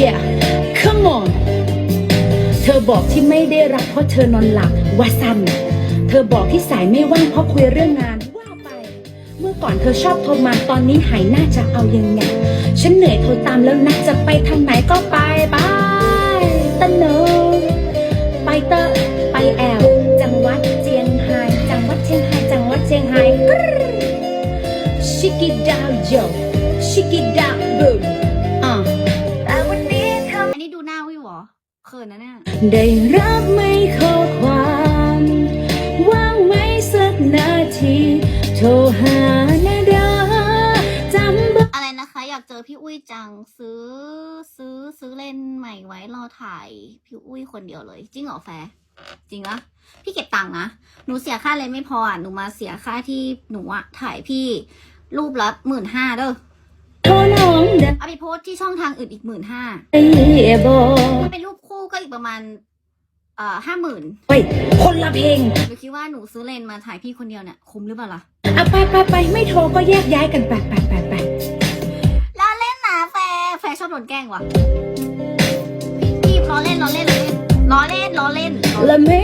yeah come on เธอบอกที่ไม่ได้รักเพราะเธอนอนหลับว่าสั้นเธอบอกที่สายไม่ว่างเพราะคุยเรื่องงานว่าไป เมื่อก่อนเธอชอบโทรมาตอนนี้หายหน้าจะเอายังไง ฉันเหนื่อยโทรตามแล้วนะจะไปทางไหนก็ไปไปตะเนอไปเตอไปแอลจังหวัดเจียงไฮ้จังหวัดเชียงไฮ้จังหวัดเชียงไฮ้กรึ๊ดชิกิดาวโยชิกิดาวบุ ขินนะเนี่ย ได้รับไม่ข้อความว่างไหมสักนาที โทรหานาดาจำเบอร์อะไรนะคะ อยากเจอพี่อุ้ยจังซื้อซื้อซื้อเล่นใหม่ไว้รอถ่ายพี่อุ้ยคนเดียวเลย จริงเหรอแฟร์จริงปะพี่เก็บตังค์นะ หนูเสียค่าเลยไม่พออะ หนูมาเสียค่าที่หนูอะถ่ายพี่รูปละหมื่นห้าเด้อโทรน้องได้เอาไปโพสต์ที่ช่องทางอื่นอีกหมื่นห้า บอก มาณ เอ่อห้าหมื่นเฮ้ย คนละเพลงหนูคิดว่าหนูซื้อเลนส์มาถ่ายพี่คนเดียวเนี่ยคุ้มหรือเปล่าล่ะอะไปไปไปไม่โทรก็แยกย้ายกันไปไปไปไปล้อเล่นนะแฟร์แฟร์ชอบโดนแกล้งว่ะพี่พี่ล้อเล่นล้อเล่นล้อเล่นล้อเล่นล้อเล่นล้อเล่นและไม่